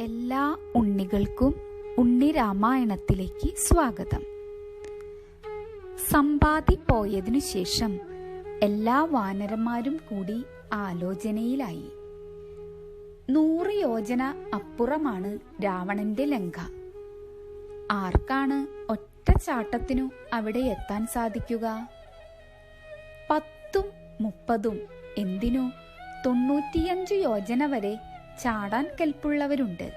എല്ലാ ഉണ്ണികൾക്കും ഉണ്ണി രാമായണത്തിലേക്ക് സ്വാഗതം. സമ്പാതി പോയതിനു ശേഷം എല്ലാ വാനരന്മാരും കൂടി ആലോചനയിലായി. നൂറ് യോജന അപ്പുറമാണ് രാവണന്റെ ലങ്ക. ആർക്കാണ് ഒറ്റ ചാട്ടത്തിനു അവിടെ എത്താൻ സാധിക്കുക? പത്തും മുപ്പതും എന്തിനു? തൊണ്ണൂറ്റിയഞ്ചു യോജന വരെ ചാടാൻ കെൽപ്പുള്ളവരുണ്ട്.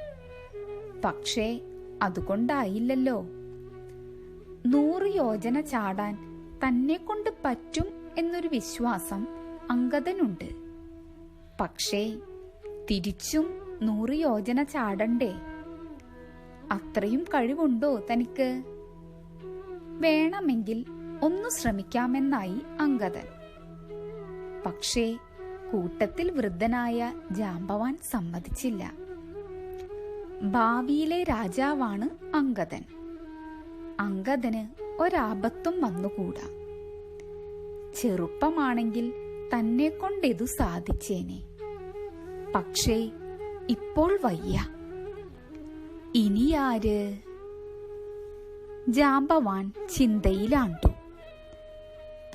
പക്ഷേ അതുകൊണ്ടായില്ലല്ലോ. നൂറ് യോജന ചാടാൻ തന്നെ കൊണ്ട് പറ്റും എന്നൊരു വിശ്വാസം അങ്കദനുണ്ട് പക്ഷേ തിരിച്ചും നൂറ് യോജന ചാടണ്ടേ? അത്രയും കഴിവുണ്ടോ തനിക്ക്? വേണമെങ്കിൽ ഒന്ന് ശ്രമിക്കാമെന്നായി അങ്കദൻ പക്ഷേ കൂട്ടത്തിൽ വൃദ്ധനായ ജാമ്പവാൻ സമ്മതിച്ചില്ല. ഭാവിയിലെ രാജാവാണ് അങ്കദൻ. അങ്കദന് ഒരാപത്തും വന്നുകൂടാ. ചെറുപ്പമാണെങ്കിൽ തന്നെ കൊണ്ടിതു സാധിച്ചേനെ. പക്ഷേ ഇപ്പോൾ വയ്യ. ഇനിയാര്? ജാമ്പവാൻ ചിന്തയിലാണ്ടു.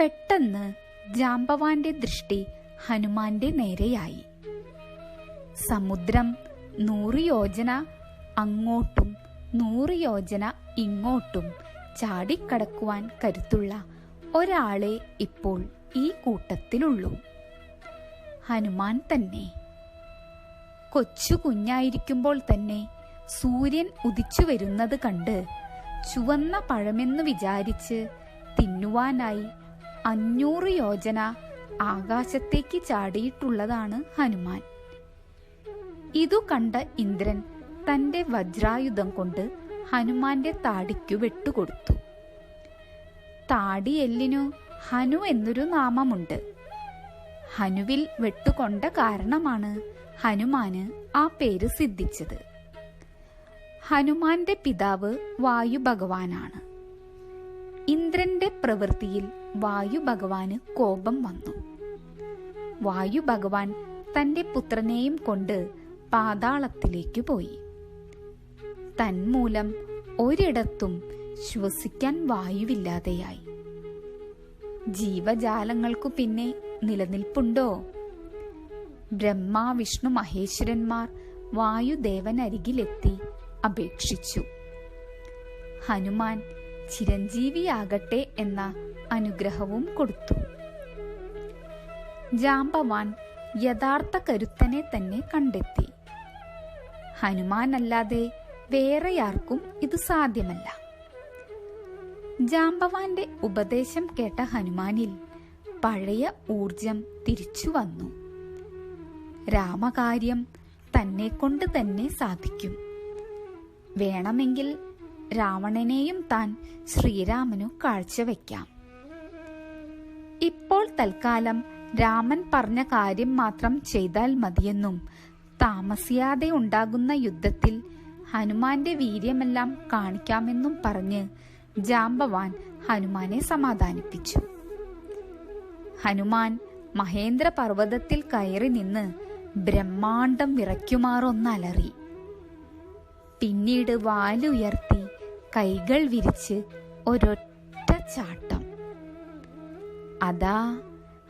പെട്ടെന്ന് ജാമ്പവാന്റെ ദൃഷ്ടി ഹനുമാന്റെ നേരെയായി. സമുദ്രം നൂറ് യോജന അങ്ങോട്ടും നൂറ് യോജന ഇങ്ങോട്ടും ചാടിക്കടക്കുവാൻ കരുത്തുള്ള ഒരാളെ ഇപ്പോൾ ഈ കൂട്ടത്തിലുള്ളൂ. ഹനുമാൻ തന്നെ. കൊച്ചു കുഞ്ഞായിരിക്കുമ്പോൾ തന്നെ സൂര്യൻ ഉദിച്ചു വരുന്നത് കണ്ട് ചുവന്ന പഴമെന്ന് വിചാരിച്ച് തിന്നുവാനായി അഞ്ഞൂറ് യോജന ആകാശത്തേക്ക് ചാടിയിട്ടുള്ളതാണ് ഹനുമാൻ. ഇതു കണ്ട ഇന്ദ്രൻ തന്റെ വജ്രായുധം കൊണ്ട് ഹനുമാന്റെ താടിക്കു വെട്ടുകൊടുത്തു. താടിയെല്ലിനു ഹനു എന്നൊരു നാമമുണ്ട്. ഹനുവിൽ വെട്ടുകൊണ്ട കാരണമാണ് ഹനുമാന് ആ പേര് സിദ്ധിച്ചത്. ഹനുമാന്റെ പിതാവ് വായു ഭഗവാനാണ് ഇന്ദ്രന്റെ പ്രവൃത്തിയിൽ വായു ഭഗവാന് കോപം വന്നു. വായു ഭഗവാൻ തന്റെ പുത്രനെയും കൊണ്ട് പാതാളത്തിലേക്ക് പോയി. തന്മൂലം ഒരിടത്തും ശ്വസിക്കാൻ വായുവില്ലാതെയായി. ജീവജാലങ്ങൾക്കു പിന്നെ നിലനിൽപ്പുണ്ടോ? ബ്രഹ്മ വിഷ്ണു മഹേശ്വരന്മാർ വായുദേവനരികിലെത്തി അപേക്ഷിച്ചു. ഹനുമാൻ ചിരഞ്ജീവിയാകട്ടെ എന്ന അനുഗ്രഹവും കൊടുത്തു. ജാമ്പവാൻ യഥാർത്ഥ കരുത്തനെ തന്നെ കണ്ടെത്തി. ഹനുമാനല്ലാതെ വേറെയാർക്കും ഇത് സാധ്യമല്ല. ജാമ്പവാന്റെ ഉപദേശം കേട്ട ഹനുമാനിൽ പഴയ ഊർജം തിരിച്ചു വന്നു. രാമകാര്യം തന്നെ കൊണ്ട് തന്നെ സാധിക്കും. വേണമെങ്കിൽ രാവണനെയും താൻ ശ്രീരാമനു കാഴ്ചവെക്കാം. ഇപ്പോൾ തൽക്കാലം രാമൻ പറഞ്ഞ കാര്യം മാത്രം ചെയ്താൽ മതിയെന്നും താമസിയാതെ ഉണ്ടാകുന്ന യുദ്ധത്തിൽ ഹനുമാന്റെ വീര്യമെല്ലാം കാണിക്കാമെന്നും പറഞ്ഞ് ജാമ്പവാൻ ഹനുമാനെ സമാധാനിപ്പിച്ചു. ഹനുമാൻ മഹേന്ദ്ര പർവതത്തിൽ കയറി നിന്ന് ബ്രഹ്മാണ്ടം വിറയ്ക്കുമാറൊന്നലറി. പിന്നീട് വാലുയർത്തി കൈകൾ വിരിച്ച് ഒരൊറ്റ ചാട്ടം. അതാ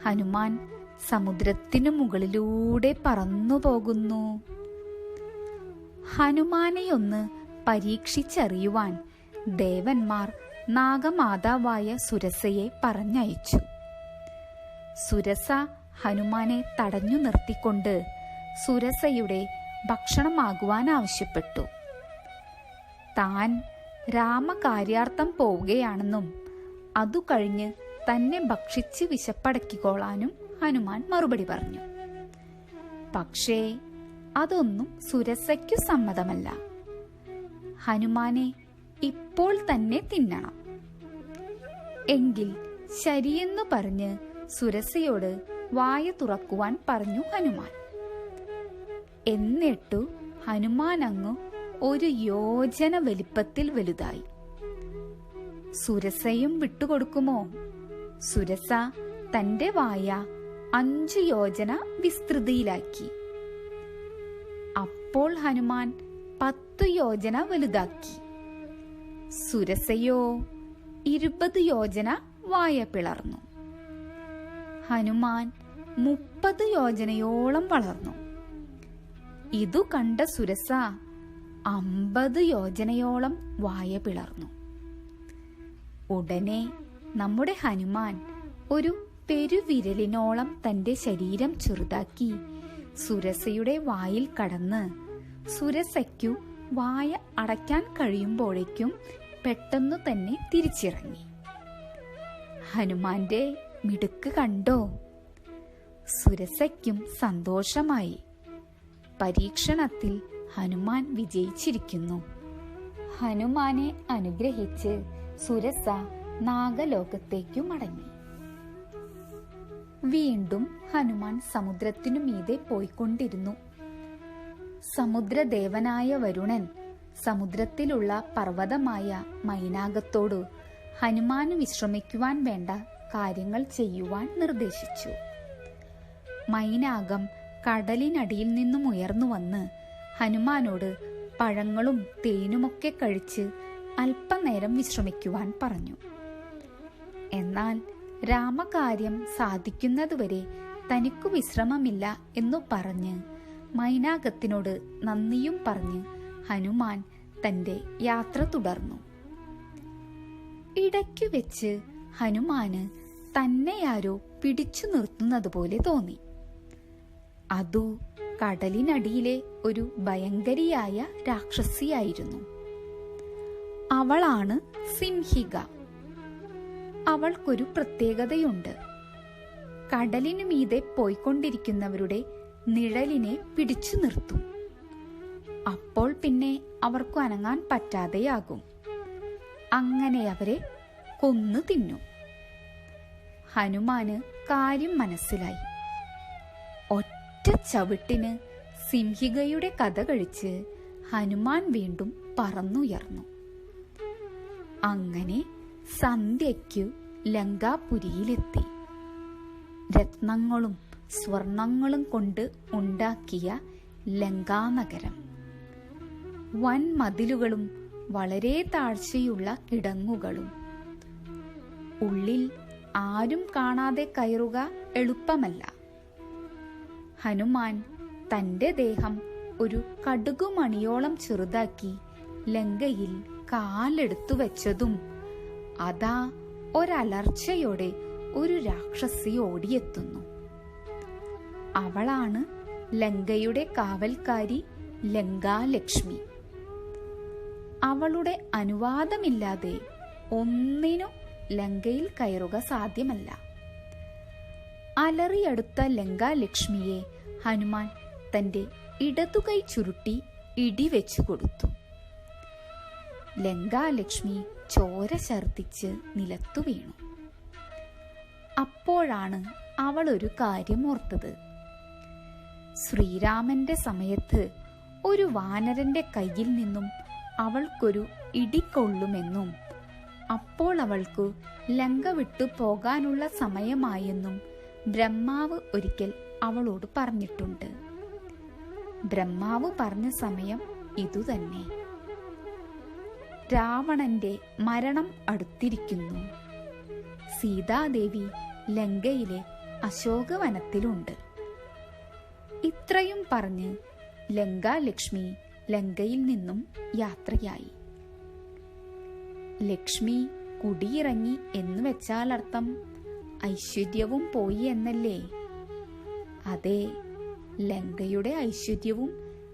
ഹനുമാൻ സമുദ്രത്തിനു മുകളിലൂടെ പറന്നു പോകുന്നു. ഹനുമാനെയൊന്ന് പരീക്ഷിച്ചറിയുവാൻ ദേവന്മാർ നാഗമാതാവായ സുരസയെ പറഞ്ഞയച്ചു. സുരസ ഹനുമാനെ തടഞ്ഞു നിർത്തിക്കൊണ്ട് സുരസയുടെ ഭക്ഷണമാകുവാൻ ആവശ്യപ്പെട്ടു. താൻ രാമകാര്യാർത്ഥം പോവുകയാണെന്നും അതു കഴിഞ്ഞ് തന്നെ ഭക്ഷിച്ച് വിശപ്പടക്കിക്കോളാനും ഹനുമാൻ മറുപടി പറഞ്ഞു. പക്ഷേ അതൊന്നും സുരസയ്ക്കു സമ്മതമല്ല. ഹനുമാനെ ഇപ്പോൾ തന്നെ തിന്നണം. എങ്കിൽ ശരിയെന്നു പറഞ്ഞ് സുരസയോട് വായ തുറക്കുവാൻ പറഞ്ഞു ഹനുമാൻ. എന്നിട്ടു ഹനുമാൻ അങ്ങു ഒരു യോജന വലിപ്പത്തിൽ വലുതായി. സുരസയും വിട്ടുകൊടുക്കുമോ? സുരസ തന്റെ വായ അഞ്ചു യോജന വിസ്തൃതിയിലാക്കി. അപ്പോൾ ഹനുമാൻ പത്തു യോജന വലുതാക്കി. സുരസയോ ഇരുപത് യോജന വായ പിളർന്നു. ഹനുമാൻ മുപ്പത് യോജനയോളം വളർന്നു. ഇതു കണ്ട സുരസ അമ്പത് യോജനയോളം വായ പിളർന്നു. ഉടനെ നമ്മുടെ ഹനുമാൻ ഒരു പെരുവിരലിനോളം തന്റെ ശരീരം ചെറുതാക്കി സുരസയുടെ വായിൽ കടന്ന് സുരസയ്ക്കു വായ അടയ്ക്കാൻ കഴിയുമ്പോഴേക്കും പെട്ടെന്നു തന്നെ തിരിച്ചിറങ്ങി. ഹനുമാന്റെ മിടുക്ക് കണ്ടോ? സുരസയ്ക്കും സന്തോഷമായി. പരീക്ഷണത്തിൽ ഹനുമാൻ വിജയിച്ചിരിക്കുന്നു. ഹനുമാനെ അനുഗ്രഹിച്ച് സുരസ നാഗലോകത്തേക്കു മടങ്ങി. വീണ്ടും ഹനുമാൻ സമുദ്രത്തിനു മീതെ പോയിക്കൊണ്ടിരുന്നു. സമുദ്രദേവനായ വരുണൻ സമുദ്രത്തിലുള്ള പർവതമായ മൈനാകത്തോടു ഹനുമാന് വിശ്രമിക്കുവാൻ വേണ്ട കാര്യങ്ങൾ ചെയ്യുവാൻ നിർദ്ദേശിച്ചു. മൈനാകം കടലിനടിയിൽ നിന്നും ഉയർന്നു വന്ന് ഹനുമാനോട് പഴങ്ങളും തേനുമൊക്കെ കഴിച്ച് അല്പനേരം വിശ്രമിക്കുവാൻ പറഞ്ഞു. എന്നാൽ രാമകാര്യം സാധിക്കുന്നതുവരെ തനിക്കു വിശ്രമമില്ല എന്നു പറഞ്ഞ് മൈനാകത്തിനോട് നന്ദിയും പറഞ്ഞ് ഹനുമാൻ തന്റെ യാത്ര തുടർന്നു. ഇടയ്ക്കു വെച്ച് ഹനുമാന് തന്നെയാരോ പിടിച്ചു നിർത്തുന്നത് പോലെ തോന്നി. അതു കടലിനടിയിലെ ഒരു ഭയങ്കരിയായ രാക്ഷസിയായിരുന്നു. അവളാണ് സിംഹിക. അവൾക്കൊരു പ്രത്യേകതയുണ്ട്. കടലിനു മീതെ പോയിക്കൊണ്ടിരിക്കുന്നവരുടെ നിഴലിനെ പിടിച്ചു നിർത്തും. അപ്പോൾ പിന്നെ അവർക്കു അനങ്ങാൻ പറ്റാതെയാകും. അങ്ങനെ അവരെ കൊന്നു തിന്നും. ഹനുമാന് കാര്യം മനസ്സിലായി. ഒറ്റ ചവിട്ടിന് സിംഹികയുടെ കഥ കഴിച്ച് ഹനുമാൻ വീണ്ടും പറന്നുയർന്നു. അങ്ങനെ സന്ധ്യയ്ക്കു ലങ്കാപുരിയിലെത്തി. രത്നങ്ങളും സ്വർണങ്ങളും കൊണ്ട് ഉണ്ടാക്കിയ ലങ്കാനഗരം. വൻ മതിലുകളും വളരെ താഴ്ചയുള്ള കിടങ്ങുകളും. ഉള്ളിൽ ആരും കാണാതെ കയറുക എളുപ്പമല്ല. ഹനുമാൻ തന്റെ ദേഹം ഒരു കടുകുമണിയോളം ചെറുതാക്കി ലങ്കയിൽ കാലെടുത്തു വെച്ചതും അതാ ഒരലർച്ചയോടെ ഒരു രാക്ഷസി ഓടിയെത്തുന്നു. അവളാണ് ലങ്കയുടെ കാവൽക്കാരി ലങ്കാലക്ഷ്മി. അവളുടെ അനുവാദമില്ലാതെ ഒന്നിനും ലങ്കയിൽ കയറുക സാധ്യമല്ല. അലറിയടുത്ത ലങ്കാലക്ഷ്മിയെ ഹനുമാൻ തന്റെ ഇടതുകൈ ചുരുട്ടി ഇടിവെച്ചു കൊടുത്തു. ലങ്കാലക്ഷ്മി ചോര ഛർദിച്ച് നിലത്തു വീണു. അപ്പോഴാണ് അവൾ ഒരു കാര്യം ഓർത്തത്. ശ്രീരാമന്റെ സമയത്ത് ഒരു വാനരന്റെ കയ്യിൽ നിന്നും അവൾക്കൊരു ഇടിക്കൊള്ളുമെന്നും അപ്പോൾ അവൾക്കു ലങ്ക വിട്ടു പോകാനുള്ള സമയമായെന്നും ബ്രഹ്മാവ് ഒരിക്കൽ അവളോട് പറഞ്ഞിട്ടുണ്ട്. ബ്രഹ്മാവ് പറഞ്ഞ സമയം ഇതുതന്നെ രാവണന്റെ മരണം അടുത്തിരിക്കുന്നു. സീതാദേവി ലങ്കയിലെ അശോകവനത്തിലുണ്ട്. ഇത്രയും പറഞ്ഞ് ലങ്കാലക്ഷ്മി ലങ്കയിൽ നിന്നും യാത്രയായി. ലക്ഷ്മി കുടിയിറങ്ങി എന്ന് വെച്ചാൽ അർത്ഥം ഐശ്വര്യവും പോയി എന്നല്ലേ? അതെ ലങ്കയുടെ ഐശ്വര്യവും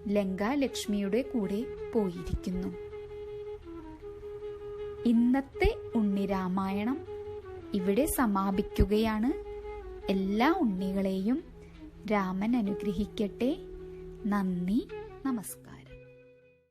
ലങ്കാലക്ഷ്മിയുടെ കൂടെ പോയിരിക്കുന്നു. ഇന്നത്തെ ഉണ്ണിരാമായണം ഇവിടെ സമാപിക്കുകയാണ്. എല്ലാ ഉണ്ണികളെയും രാമൻ അനുഗ്രഹിക്കട്ടെ. നന്ദി നമസ്കാരം.